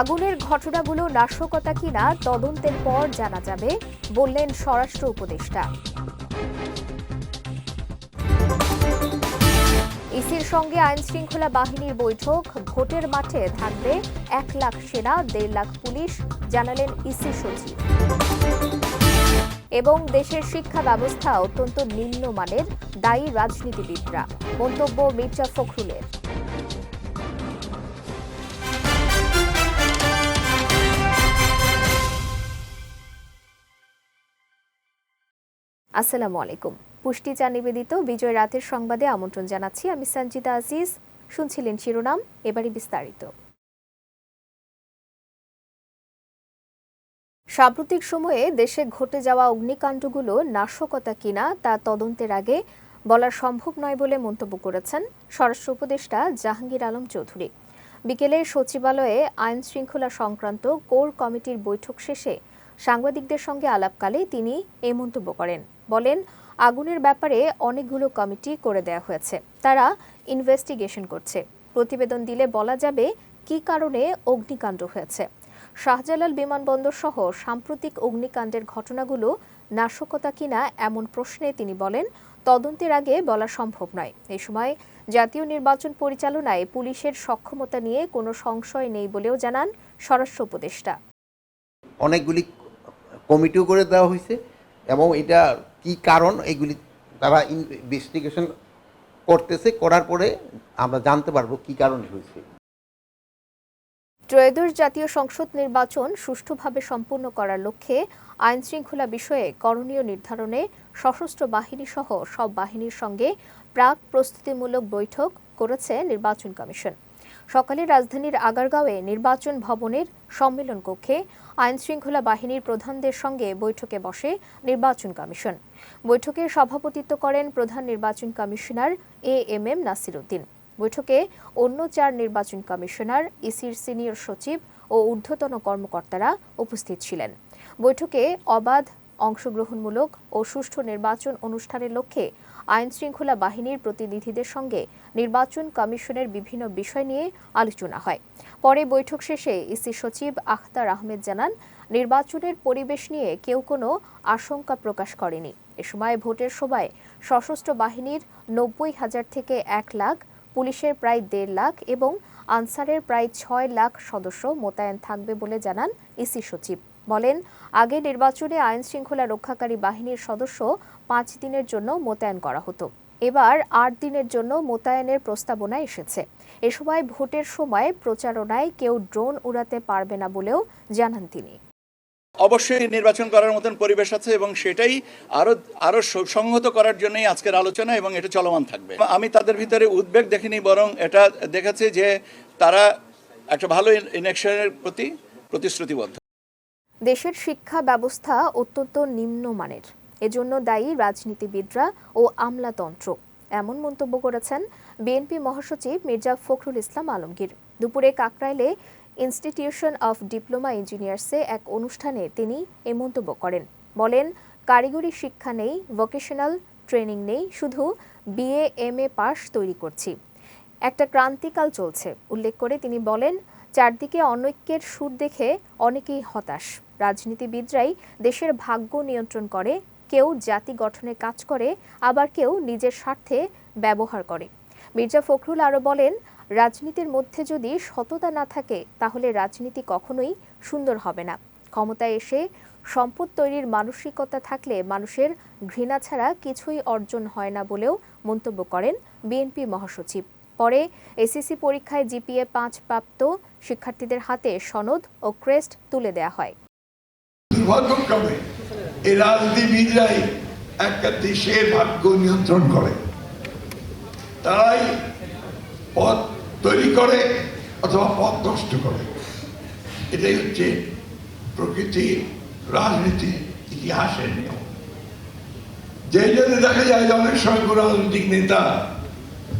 আগুনের ঘটনাগুলো নাশকতা কিনা তদন্তের পর জানা যাবে, বললেন স্বরাষ্ট্র উপদেষ্টা। ইসির সঙ্গে আইন শৃঙ্খলা বাহিনীর বৈঠক, ভোটের মাঠে থাকবে এক লাখ সেনা, দেড় লাখ পুলিশ, জানালেন ইসি সচিব। এবং দেশের শিক্ষা ব্যবস্থা অত্যন্ত নিম্নমানের, দায়ী রাজনীতিবিদরা। মন্তব্য মির্জা ফখরুলের। আসসালামু আলাইকুম। পুষ্টি চা নিবেদিত বিজয় রাতের সংবাদে আমন্ত্রণ জানাচ্ছি আমি সঞ্জিতা আজিজ। শুনছিলেন শিরোনাম এবারে বিস্তারিত। সাম্প্রতিক সময়ে দেশে ঘটে যাওয়া অগ্নিকাণ্ডগুলো নাশকতা কিনা তা তদন্তের আগে বলা সম্ভব নয় বলে মন্তব্য করেছেন স্বরাষ্ট্র উপদেষ্টা জাহাঙ্গীর আলম চৌধুরী। বিকেলে সচিবালয়ে আইন শৃঙ্খলা সংক্রান্ত কোর কমিটির বৈঠক শেষে সাংবাদিকদের সঙ্গে আলাপকালে তিনি এই মন্তব্য করেন। বলেন, আগুনের ব্যাপারে অনেকগুলো কমিটি করে দেওয়া হয়েছে। তারা ইনভেস্টিগেশন করছে। প্রতিবেদন দিলে বলা যাবে কি কারণে অগ্নিকাণ্ড হয়েছে। শাহজালাল বিমানবন্দর সহ সাম্প্রতিক অগ্নিকাণ্ডের ঘটনাগুলো নাশকতা কিনা এমন প্রশ্নে তিনি বলেন, তদন্তের আগে বলা সম্ভব নয়। এ সময় জাতীয় নির্বাচন পরিচালনায় পুলিশের সক্ষমতা নিয়ে কোনো সংশয় নেই বলেও জানান স্বরাষ্ট্র উপদেষ্টা। অনেকগুলি কমিটিও করে দেওয়া হয়েছে এবং এটা কি কারণ এগুলি তারা ইনভেস্টিগেশন করতেছে, করার পরে আমরা জানতে পারব কি কারণে হয়েছে। ত্রয়োদশ জাতীয় সংসদ নির্বাচন সুষ্ঠুভাবে সম্পূর্ণ করার লক্ষ্যে আইন শৃঙ্খলা বিষয়ে করণীয় নির্ধারণে সশস্ত্র বাহিনী সহ সব বাহিনীর সঙ্গে প্রাক প্রস্তুতিমূলক বৈঠক করেছে নির্বাচন কমিশন। সকালে রাজধানীর আগারগাঁওয়ে নির্বাচন ভবনের সম্মেলন কক্ষে আইন শৃঙ্খলা বাহিনীর প্রধানদের সঙ্গে বৈঠকে বসে নির্বাচন কমিশন। বৈঠকে সভাপতিত্ব করেন প্রধান নির্বাচন commissioner A M M Nasir Uddin বৈঠকে অন্য চার নির্বাচন কমিশনার, ইসির সিনিয়র সচিব ও ঊর্ধ্বতন কর্মকর্তারা উপস্থিত ছিলেন। বৈঠকে অবাধ অংশগ্রহণমূলক ও সুষ্ঠু নির্বাচন অনুষ্ঠানের লক্ষ্যে আইন শৃঙ্খলা বাহিনীর প্রতিনিধিদের সঙ্গে নির্বাচন কমিশনের বিভিন্ন বিষয় নিয়ে আলোচনা হয়। পরে বৈঠক শেষে ইসি সচিব আখতার আহমেদ জানান, নির্বাচনের পরিবেশ নিয়ে কেউ কোনো আশঙ্কা প্রকাশ করেনি। এ সময় ভোটের সময় সশস্ত্র বাহিনীর নব্বই হাজার থেকে এক লাখ, পুলিশের প্রায় দেড় লাখ এবং আনসারের প্রায় ছয় লাখ সদস্য মোতায়েন থাকবে বলে জানান ইসি সচিব। বলেন, আগে নির্বাচনে আইন শৃঙ্খলা রক্ষাকারী বাহিনীর সদস্য পাঁচ দিনের জন্য মোতায়েন করা হতো। এবার আট দিনের জন্য মোতায়েনের প্রস্তাবনা এসেছে। এ সময় ভোটের সময় প্রচারণায় কেউ ড্রোন উড়াতে পারবে না বলেও জানান তিনি। অবশ্যই নির্বাচন করার মতন পরিবেশ আছে এবং সেটাই আরও আরও সংহত করার জন্যই আজকের আলোচনা এবং এটা চলমান থাকবে। আমি তাদের ভিতরে উদ্বেগ দেখিনি, বরং এটা দেখেছি যে তারা একটা ভালো ইলেকশনের প্রতি প্রতিশ্রুতিবদ্ধ। দেশের শিক্ষা ব্যবস্থা অত্যন্ত নিম্নমানের। এজন্য দায়ী রাজনীতিবিদরা ও আমলাতন্ত্র। এমন মন্তব্য করেছেন বিএনপি মহাসচিব মির্জা ফখরুল ইসলাম আলমগীর। দুপুরে কাকরাইলে ইনস্টিটিউশন অফ ডিপ্লোমা ইঞ্জিনিয়ার্সে এক অনুষ্ঠানে তিনি এ মন্তব্য করেন। বলেন, কারিগরি শিক্ষা নেই, ভোকেশনাল ট্রেনিং নেই, শুধু বিএ, এম এ পাস তৈরি করছি। একটা ক্রান্তিকাল চলছে, উল্লেখ করে তিনি বলেন, চারদিকে অনৈক্যের সুর দেখে অনেকেই হতাশ। রাজনীতিবিদরাই দেশের ভাগ্য নিয়ন্ত্রণ করে, কেউ জাতি গঠনে কাজ করে, আবার কেউ নিজের স্বার্থে ব্যবহার করে। মির্জা ফখরুল আরও বলেন রাজনীতির মধ্যে যদি সততা না থাকে, তাহলে রাজনীতি কখনোই সুন্দর হবে না। ক্ষমতায় এসে সম্পদ তৈরির মানসিকতা থাকলে মানুষের ঘৃণা ছাড়া কিছুই অর্জন হয় না বলেও মন্তব্য করেন বিএনপি মহাসচিব। পরে এসএসসি পরীক্ষায় জিপিএ পাঁচ প্রাপ্ত শিক্ষার্থীদের হাতে সনদ ও ক্রেস্ট তুলে দেয়া হয়। একটা দেশের ভাগ্য নিয়ন্ত্রণ করে। তারাই পথ তৈরি করে অথবা পথ নষ্ট করে। এটাই হচ্ছে প্রকৃতির রাজনীতি, ইতিহাসের নিয়ম। যে জন্য দেখা যায় যে অনেক সময় রাজনৈতিক নেতা,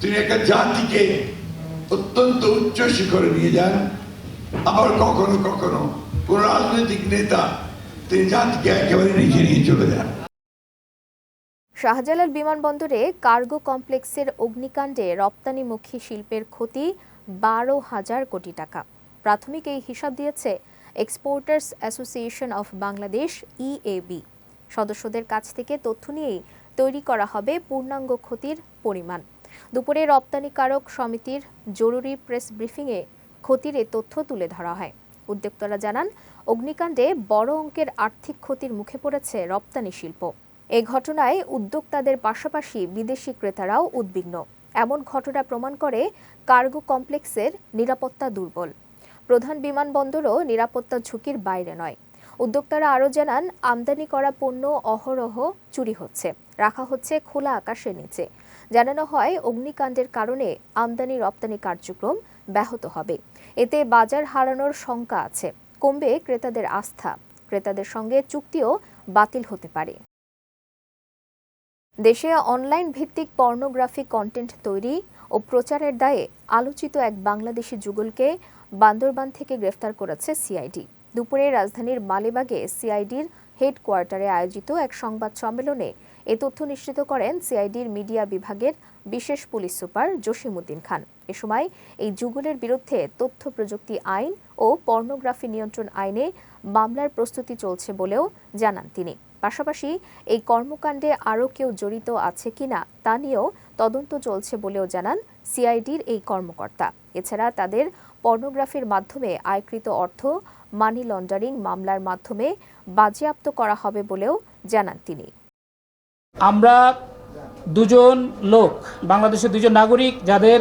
তিনি একটা জাতিকে অত্যন্ত উচ্চ শিখরে নিয়ে যান, আবার কখনো কখনো কোন রাজনৈতিক নেতা তিনি জাতিকে একেবারে নিচে নিয়ে চলে যান। শাহজালাল বিমানবন্দরে কার্গো কমপ্লেক্সের অগ্নিকাণ্ডে রপ্তানিমুখী শিল্পের ক্ষতি বারো হাজার কোটি টাকা। প্রাথমিক এই হিসাব দিয়েছে exporters association of Bangladesh EAB সদস্যদের কাছ থেকে তথ্য নিয়েই তৈরি করা হবে পূর্ণাঙ্গ ক্ষতির পরিমাণ। দুপুরে রপ্তানিকারক সমিতির জরুরি প্রেস ব্রিফিংয়ে ক্ষতির এ তথ্য তুলে ধরা হয়। উদ্যোক্তারা জানান, অগ্নিকাণ্ডে বড় অঙ্কের আর্থিক ক্ষতির মুখে পড়েছে রপ্তানি শিল্প। এ ঘটনায় উদ্যোক্তাদের পাশাপাশি বিদেশি ক্রেতারাও উদ্বিগ্ন। এমন ঘটনা প্রমাণ করে কার্গো কমপ্লেক্সের নিরাপত্তা দুর্বল। প্রধান বিমানবন্দরও নিরাপত্তা ঝুঁকির বাইরে নয়। উদ্যোক্তারা আরও জানান, আমদানি করা পণ্য অহরহ চুরি হচ্ছে, রাখা হচ্ছে খোলা আকাশের নিচে। জানানো হয়, অগ্নিকাণ্ডের কারণে আমদানি রপ্তানি কার্যক্রম ব্যাহত হবে। এতে বাজার হারানোর শঙ্কা আছে। কমবে ক্রেতাদের আস্থা। ক্রেতাদের সঙ্গে চুক্তিও বাতিল হতে পারে। দেশে অনলাইন ভিত্তিক পর্নোগ্রাফি কন্টেন্ট তৈরি ও প্রচারের দায়ে আলোচিত এক বাংলাদেশি যুগলকে বান্দরবান থেকে গ্রেফতার করেছে সিআইডি দুপুরে রাজধানীর মালিবাগে সিআইডির হেডকোয়ার্টারে আয়োজিত এক সংবাদ সম্মেলনে এ তথ্য নিশ্চিত করেন সিআইডির মিডিয়া বিভাগের বিশেষ পুলিশ সুপার জসিমউদ্দিন খান। এ সময় এই যুগলের বিরুদ্ধে তথ্য প্রযুক্তি আইন ও পর্নোগ্রাফি নিয়ন্ত্রণ আইনে মামলার প্রস্তুতি চলছে বলেও জানান তিনি। পাশাপাশি এই কর্মকাণ্ডে আরও কেউ জড়িত আছে কিনা তা নিয়েও তদন্ত চলছে বলেও জানান সিআইডির এই কর্মকর্তা। এছাড়া তাদের পর্নোগ্রাফির মাধ্যমে আয়কৃত অর্থ, মানি লন্ডারিং মামলার মাধ্যমে বাজেয়াপ্ত করা হবে বলেও জানান তিনি। আমরা দুজন লোক, বাংলাদেশের দুজন নাগরিক, যাদের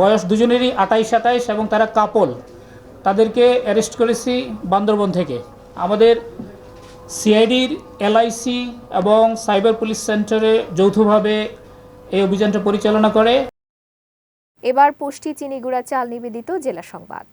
বয়স দুজনেরই আটাইশ সাতাইশ এবং তারা কাপল, তাদেরকে অ্যারেস্ট করেছি বান্দরবন থেকে। আমাদের সিআইডির এলআইসি এবং সাইবার পুলিশ সেন্টারে যৌথভাবে এই অভিযানটা পরিচালনা করে। এবার পুষ্টি চিনিগুড়া চাল নিবেদিত জেলা সংবাদ।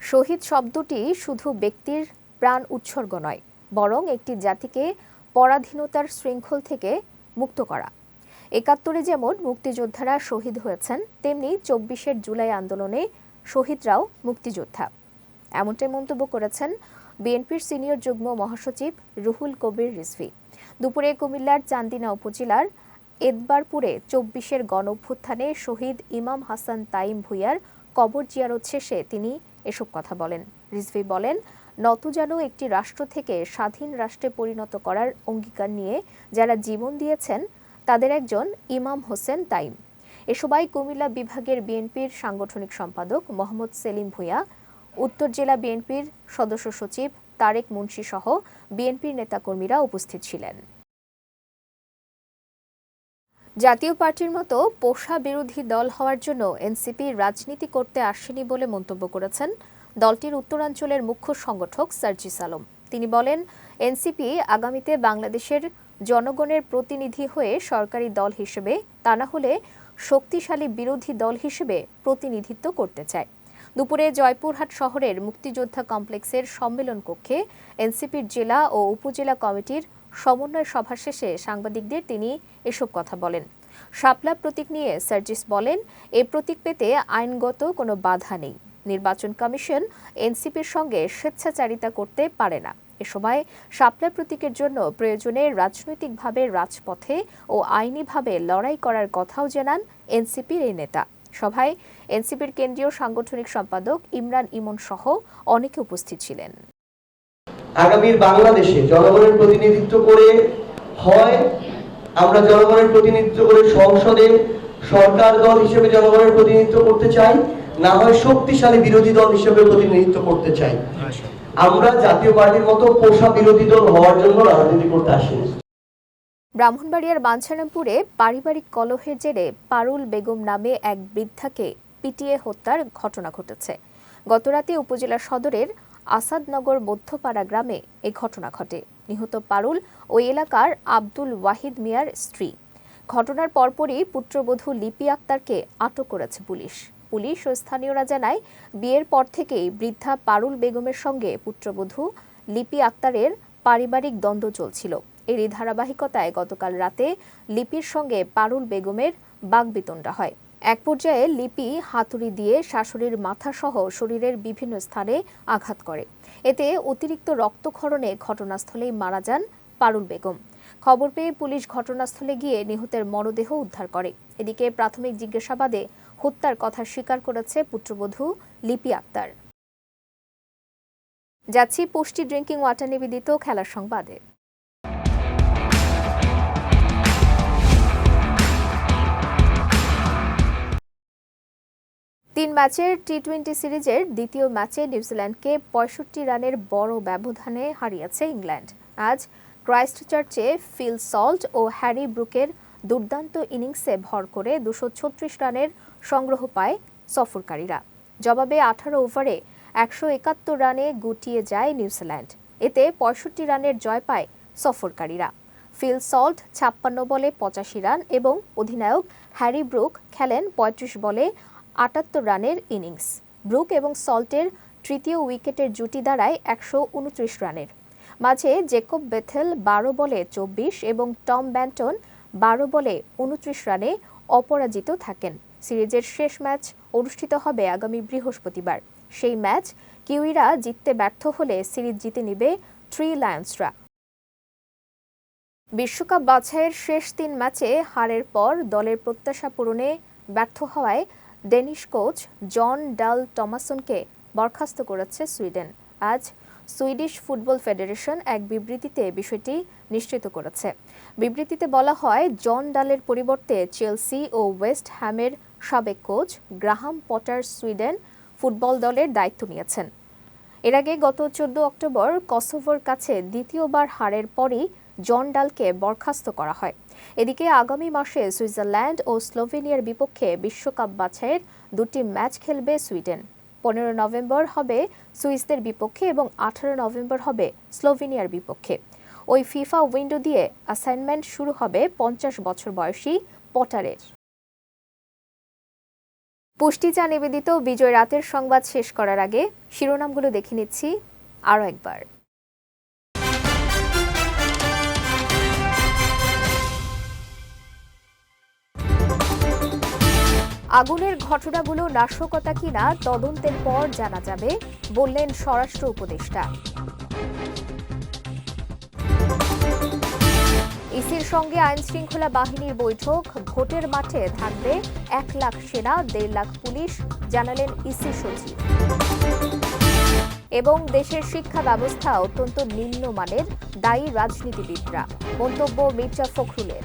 শহীদ শব্দটি শুধু ব্যক্তির প্রাণ উৎসর্গ নয়, বরং একটি জাতিকে পরাধীনতার শৃঙ্খল থেকে মুক্ত করা। একাত্তরে যেমন মুক্তিযোদ্ধারা শহীদ হয়েছেন, তেমনি চব্বিশের জুলাই আন্দোলনে শহীদরাও মুক্তিযোদ্ধা। এমনটাই মন্তব্য করেছেন বিএনপির সিনিয়র যুগ্ম মহাসচিব রুহুল কবির রিজভি। দুপুরে কুমিল্লার চান্দিনা উপজেলার এদবারপুরে চব্বিশের গণ অভ্যুত্থানে শহীদ ইমাম হাসান তাইম ভুইয়ার কবর জিয়ারত শেষে তিনি এসব কথা বলেন। রিজভি বলেন, নত যেন একটি রাষ্ট্র থেকে স্বাধীন রাষ্ট্রে পরিণত করার অঙ্গীকার নিয়ে যারা জীবন দিয়েছেন তাদের একজন ইমাম হোসেন তাইম। এ সময় কুমিল্লা বিভাগের বিএনপির সাংগঠনিক সম্পাদক মোহাম্মদ সেলিম ভুঁইয়া, উত্তর জেলা বিএনপির সদস্য সচিব তারেক মুন্সি সহ বিএনপির নেতাকর্মীরা উপস্থিত ছিলেন। জাতীয় পার্টির মতো পোষা বিরোধী দল হওয়ার জন্য এনসিপি রাজনীতি করতে আসেনি বলে মন্তব্য করেছেন দলটির উত্তরাঞ্চলের মুখ্য সংগঠক সার্জিস আলম। তিনি বলেন, এনসিপি আগামীতে বাংলাদেশের জনগণের প্রতিনিধি হয়ে সরকারি দল হিসেবে তা না হলে শক্তিশালী বিরোধী দল হিসেবে প্রতিনিধিত্ব করতে চায়। দুপুরে জয়পুরহাট শহরের মুক্তিযোদ্ধা কমপ্লেক্সের সম্মেলন কক্ষে এনসিপির জেলা ও উপজেলা কমিটির সমন্বয় সভা শেষে সাংবাদিকদের তিনি এসব কথা বলেন। শাপলা প্রতীক নিয়ে সার্জিস বলেন, এ প্রতীক পেতে আইনগত কোনো বাধা নেই। নির্বাচন কমিশন এনসিপির সঙ্গে স্বেচ্ছাচারিতা করতে পারে না। এ সময় শাপলা প্রতীকের জন্য প্রয়োজনে রাজনৈতিকভাবে রাজপথে ও আইনিভাবে লড়াই করার কথাও জানান এনসিপির এই নেতা। সভায় এনসিপির কেন্দ্রীয় সাংগঠনিক সম্পাদক ইমরান ইমন সহ অনেকে উপস্থিত ছিলেন। আগামীর বাংলাদেশে জনগণের প্রতিনিধিত্ব করে হয় আমরা জনগণের প্রতিনিধিত্ব করে সংসদে সরকার দল হিসেবে জনগণের প্রতিনিধিত্ব করতে চাই না হয় শক্তিশালী বিরোধী দল হিসেবে প্রতিনিধিত্ব করতে চাই। আমরা জাতীয় পার্টির মতো পোষা বিরোধী দল হওয়ার জন্য রাজনীতি করতে আসিনি। ব্রাহ্মণবাড়িয়ার বাঞ্ছারামপুরে পারিবারিক কলহের জেরে পারুল বেগম নামে এক বৃদ্ধাকে পিটিয়ে হত্যার ঘটনা ঘটেছে। গতরাতে উপজেলা সদরের আসাদনগর মধ্যপাড়া গ্রামে এ ঘটনা ঘটে। নিহত পারুল ওই এলাকার আব্দুল ওয়াহিদ মিয়ার স্ত্রী। ঘটনার পরপরই পুত্রবধূ লিপি আক্তারকে আটক করেছে পুলিশ। পুলিশ ও স্থানীয়রা জানায়, বিয়ের পর থেকেই বৃদ্ধা পারুল বেগমের সঙ্গে পুত্রবধূ লিপি আক্তারের পারিবারিক দ্বন্দ্ব চলছিল। এরই ধারাবাহিকতায় গতকাল রাতে লিপির সঙ্গে পারুল বেগমের বাগবিতণ্ডা হয়। এক পর্যায়ে লিপি হাতুড়ি দিয়ে শাশুড়ির মাথাসহ শরীরের বিভিন্ন স্থানে আঘাত করে। এতে অতিরিক্ত রক্তক্ষরণে ঘটনাস্থলেই মারা যান পারুল বেগম। খবর পেয়ে পুলিশ ঘটনাস্থলে গিয়ে নিহতের মরদেহ উদ্ধার করে। এদিকে প্রাথমিক জিজ্ঞাসাবাদে হত্যার কথা স্বীকার করেছে পুত্রবধূ লিপি আক্তার। যাচ্ছি পুষ্টি ড্রিঙ্কিং ওয়াটার নিবেদিত খেলার সংবাদে। তিন ম্যাচের টি টোয়েন্টি সিরিজের দ্বিতীয় ম্যাচে নিউজিল্যান্ডকে পঁয়ষট্টি রানের বড় ব্যবধানে হারিয়েছে ইংল্যান্ড। আজ ক্রাইস্টচার্চে ফিল সল্ট ও হ্যারি ব্রুকের দুর্দান্ত ইনিংসে ভর করে দুশো রানের সংগ্রহ পায় সফরকারীরা। জবাবে আঠারো ওভারে একশো একাত্তর রানে গুটিয়ে যায় নিউজিল্যান্ড। এতে পঁয়ষট্টি রানের জয় পায় সফরকারীরা। ফিল সল্ট ছাপ্পান্ন বলে পঁচাশি রান এবং অধিনায়ক হ্যারি ব্রুক খেলেন পঁয়ত্রিশ বলে আটাত্তর রানের ইনিংস। ব্রুক এবং সল্টের তৃতীয় উইকেটের জুটি দাঁড়ায় একশো উনত্রিশ রানের। মাঝে জেকব বেথেল বারো বলে চব্বিশ এবং টম ব্যান্টন বারো বলে উনত্রিশ রানে অপরাজিত থাকেন। সিরিজের শেষ ম্যাচ অনুষ্ঠিত হবে আগামী বৃহস্পতিবার। সেই ম্যাচ কিউইরা জিততে ব্যর্থ হলে সিরিজ জিতে নিবে থ্রি লায়ন্সরা। বিশ্বকাপ বাছাইয়ের শেষ তিন ম্যাচে হারের পর দলের প্রত্যাশা পূরণে ব্যর্থ হওয়ায় ডেনিশ কোচ জন ডাল টমাসনকে বরখাস্ত করেছে সুইডেন। আজ সুইডিশ ফুটবল ফেডারেশন এক বিবৃতিতে বিষয়টি নিশ্চিত করেছে। বিবৃতিতে বলা হয়, জন ডালের পরিবর্তে চেলসি ও ওয়েস্ট হ্যামের সাবেক coach Graham Potter Sweden football দলের দায়িত্ব নিয়েছেন। এর আগে গত চোদ্দ অক্টোবর কসোভোর কাছে দ্বিতীয়বার হারের পরই জন ডালকে বরখাস্ত করা হয়। এদিকে আগামী মাসে সুইজারল্যান্ড ও স্লোভেনিয়ার বিপক্ষে বিশ্বকাপ বাছাইয়ের দুটি ম্যাচ খেলবে সুইডেন। পনেরো নভেম্বর হবে সুইসদের বিপক্ষে এবং আঠারো নভেম্বর হবে স্লোভেনিয়ার বিপক্ষে। ওই ফিফা উইন্ডো দিয়ে অ্যাসাইনমেন্ট শুরু হবে পঞ্চাশ বছর বয়সী পটারের। পুষ্টি চা নিবেদিত বিজয় রাতের সংবাদ শেষ করার আগে শিরোনামগুলো দেখে নিচ্ছি আরও একবার। আগুনের ঘটনাগুলো নাশকতা কিনা তদন্তের পর জানা যাবে, বললেন স্বরাষ্ট্র উপদেষ্টা। ইসির সঙ্গে আইন শৃঙ্খলা বাহিনীর বৈঠক, ভোটের মাঠে থাকবে এক লাখ সেনা, দেড় লাখ পুলিশ, জানালেন ইসি সচিব। এবং দেশের শিক্ষা ব্যবস্থা অত্যন্ত নিম্নমানের, দায়ী রাজনীতিবিদরা। মন্তব্য মির্জা ফখরুলের।